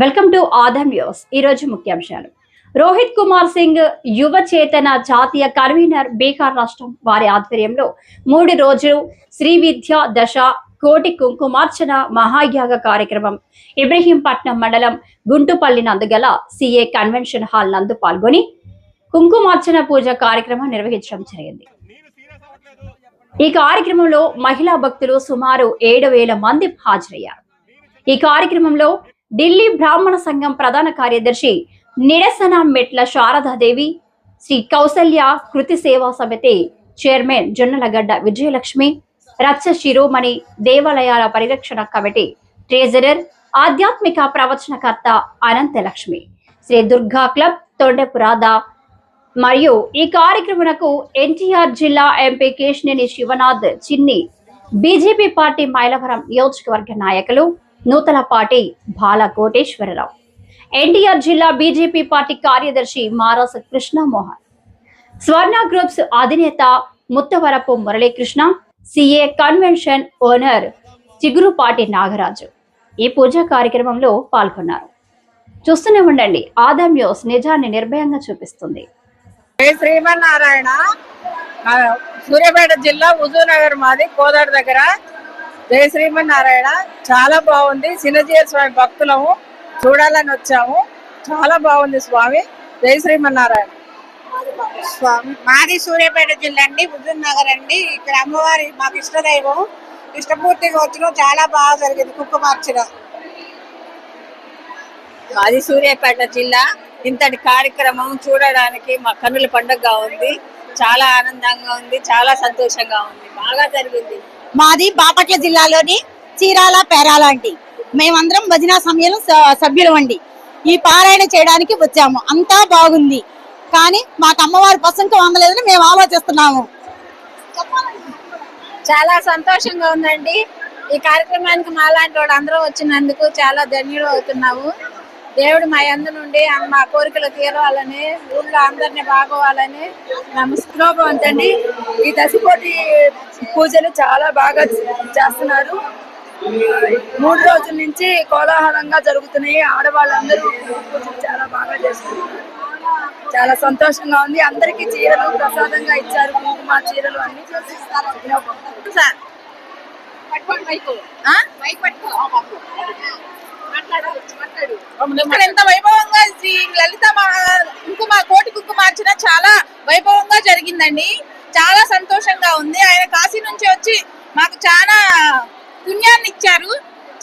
Welcome to Adam news. ఈరోజు ముఖ్యాంశాలు. రోహిత్ కుమార్ సింగ్ యువ చేతన జాతీయ కన్వీనర్ బీహార్ రాష్ట్రం వారి ఆధ్వర్యంలో మూడు రోజులు శ్రీ విద్య దశ కోటి కుంకుమార్చన మహాయాగ కార్యక్రమం ఇబ్రహీంపట్నం మండలం గుంటుపల్లి నందుగల సిఏ కన్వెన్షన్ హాల్ నందు పాల్గొని కుంకుమార్చన పూజ కార్యక్రమం నిర్వహించడం జరిగింది. ఈ కార్యక్రమంలో మహిళా భక్తులు సుమారు ఏడు వేల మంది హాజరయ్యారు. ఈ కార్యక్రమంలో ఢిల్లీ బ్రాహ్మణ సంఘం ప్రధాన కార్యదర్శి నిరసన మెట్ల శారదాదేవి శ్రీ కౌసల్య కృతి సేవా సమితి చైర్మన్ జొన్నలగడ్డ విజయలక్ష్మి రచ్చ శిరోమణి దేవాలయాల పరిరక్షణ కమిటీ ట్రెజరర్ ఆధ్యాత్మిక ప్రవచనకర్త అనంతలక్ష్మి శ్రీ దుర్గా క్లబ్ తొండెపురాద మరియు ఈ కార్యక్రమకు ఎన్టీఆర్ జిల్లా ఎంపీ కేశినేని శివనాథ్ చిన్ని బీజేపీ పార్టీ మైలవరం నియోజకవర్గ నాయకులు నూతనపాటి బాల కోటేశ్వరరావు ఎన్టీఆర్ జిల్లా బీజేపీ పార్టీ కార్యదర్శి మారాస కృష్ణమోహన్. స్వర్ణ గ్రూప్స్ అధినేత Muttavarapu Muralikrishna CA convention owner Chigurupati Nagaraju ఈ పూజా కార్యక్రమంలో పాల్గొన్నారు. చూస్తూనే ఉండండి ఆదాం న్యూస్ నిజాన్ని నిర్భయంగా చూపిస్తుంది. శ్రీమన్నారాయణ. సూర్యాపేట జిల్లా హుజూర్నగర్ మాది కోదాడు దగ్గర. జై శ్రీమన్నారాయణ. చాలా బాగుంది. చిన్నజీయ స్వామి భక్తులము చూడాలని వచ్చాము. చాలా బాగుంది స్వామి. జై శ్రీమన్నారాయణ. స్వామి మాది సూర్యాపేట జిల్లా అండి. హుజూర్ నగర్ అండి. ఇక్కడ అమ్మవారి మాకు ఇష్టదైవం. ఇష్టపూర్తిగా వచ్చిన చాలా బాగా జరిగింది. కుంకుమార్చన. మాది సూర్యాపేట జిల్లా. ఇంతటి కార్యక్రమం చూడడానికి మా కన్నుల పండుగగా ఉంది. చాలా ఆనందంగా ఉంది. చాలా సంతోషంగా ఉంది. బాగా జరిగింది. మాది బాపట్ల జిల్లాలోని చీరాల పేరాల అండి. మేమందరం భజన సమయంలో సభ్యులు అండి. ఈ పారాయణ చేయడానికి వచ్చాము. అంతా బాగుంది. కానీ మాకు అమ్మవారి ప్రసంగం అందలేదని మేము ఆలోచిస్తున్నాము. చాలా సంతోషంగా ఉందండి. ఈ కార్యక్రమానికి మాలాంటి వాళ్ళు అందరూ వచ్చినందుకు చాలా ధన్యుడు అవుతున్నాము. దేవుడు మా అందు నుండి మా కోరికలు తీరవాలని ఊళ్ళో అందరినీ బాగోవాలని నమస్కారం ఈ దశకోటి పూజలు చాలా బాగా చేస్తున్నారు. మూడు రోజుల నుంచి కోలాహలంగా జరుగుతున్నాయి. ఆడవాళ్ళందరూ పూజలు చాలా బాగా చేస్తున్నారు. చాలా సంతోషంగా ఉంది. అందరికీ చీరలు ప్రసాదంగా ఇచ్చారు. కుంకుమ చీరలు అన్ని సార్ ఆ? ఇక్కడ ఎంత వైభవంగా లలిత కుంకుమ కోటి కుంకుమార్చన చాలా వైభవంగా జరిగిందండి. చాలా సంతోషంగా ఉంది. ఆయన కాశీ నుంచి వచ్చి మాకు చాలా పుణ్యాన్ని ఇచ్చారు.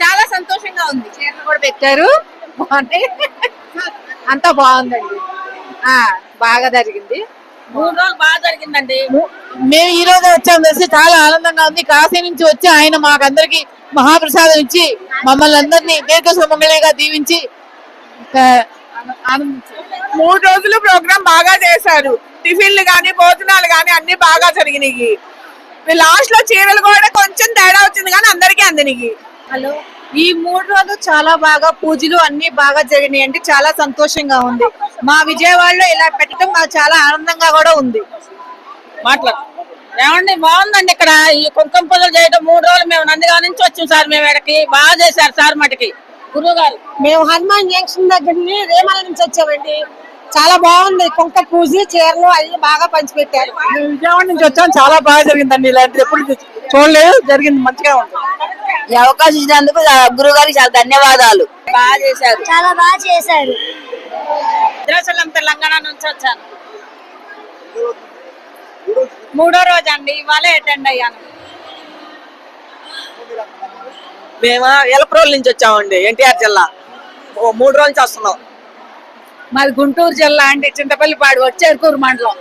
చాలా సంతోషంగా ఉంది. చీరలు కూడా పెట్టారు. బాగుంది. అంతా బాగుందండి. బాగా జరిగింది. మూడు రోజులు బాగా జరిగిందండి. మేము ఈ రోజు వచ్చాం తెలిసి చాలా ఆనందంగా ఉంది. కాశీ నుంచి వచ్చి ఆయన మాకందరికి మహాప్రసాదం ఇచ్చి మమ్మల్ని అందరినీ దీర్ఘ సుమంగళిగా దీవించి మూడు రోజులు ప్రోగ్రామ్ బాగా చేశారు. టిఫిన్లు గాని భోజనాలు గాని అన్ని బాగా జరిగినాయి. లాస్ట్లో చీరలు కూడా కొంచెం తేడా వచ్చింది కానీ అందరికీ అందినాయి. హలో ఈ మూడు రోజులు చాలా బాగా పూజలు అన్ని బాగా జరిగినాయి అంటే చాలా సంతోషంగా ఉంది. మా విజయవాడలో ఇలా పెట్టడం మాకు చాలా ఆనందంగా కూడా ఉంది. మాట్లాడు. ఏమండి బాగుందండి ఇక్కడ. ఈ కుంకుమ పూజలు చేయడం మూడు రోజులు మేము నందిగా నుంచి వచ్చాం సార్ మేము ఇక్కడికి. బాగా చేశారు సార్ మటుకి. గురువు గారు. మేము హనుమాన్ జంక్షన్ దగ్గర రేమల నుంచి వచ్చామండి. చాలా బాగుంది. కుంక పూజ చీరలు అన్ని బాగా పంచిపెట్టారు. విజయవాడ నుంచి వచ్చాం. చాలా బాగా జరిగిందండి. ఇలాంటిది ఎప్పుడు చూడలేదు. జరిగింది మంచిగా ఉంది. ఈ అవకాశం ఇచ్చినందుకు గురువు గారికి చాలా ధన్యవాదాలు. బాగా చేశారు. చాలా బాగా చేశారు. తెలంగాణ నుంచి వచ్చాను. మూడో రోజు అండి ఇవాళ అటెండ్ అయ్యాను. మేము ఎలప్రోల్ నుంచి వచ్చామండి ఎన్టీఆర్ జిల్లా. ఓ మూడు రోజులు నుంచి వస్తున్నాం. మాది గుంటూరు జిల్లా అంటే చింతపల్లిపాడు వచ్చేరుకూరు మండలం.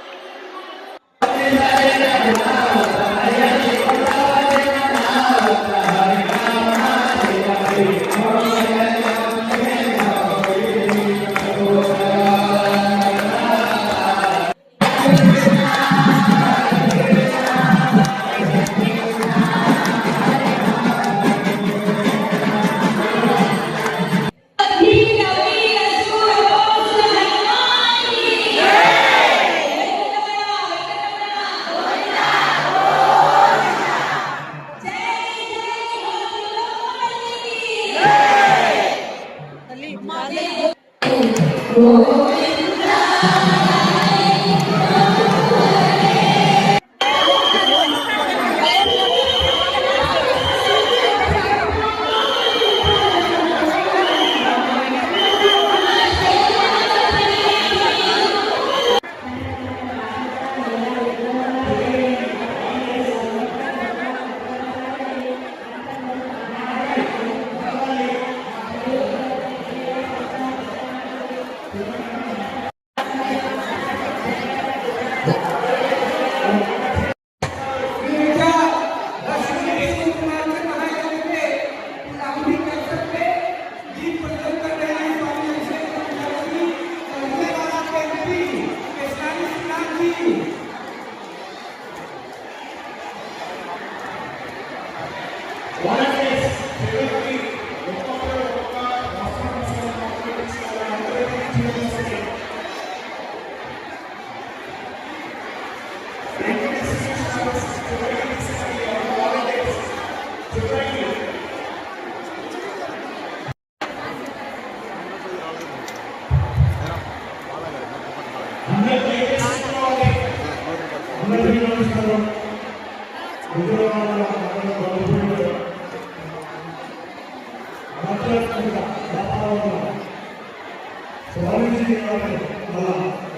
స్వామీజీ గారు మన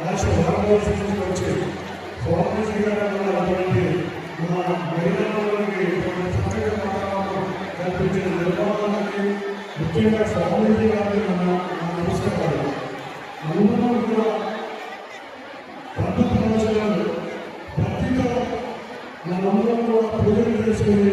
రాష్ట్ర భారతదేశం నుంచి వచ్చి స్వామీజీ గారు అటువంటి మన మహిళలకి ఇటువంటి వాతావరణం కల్పించిన నిర్మాణానికి ముఖ్యంగా స్వామీజీ గారిని మన నమస్కారాలు అందరం కూడా పద్ధతి ప్రవచనాలు భక్తిగా మనందరం కూడా పూజలు చేసుకుని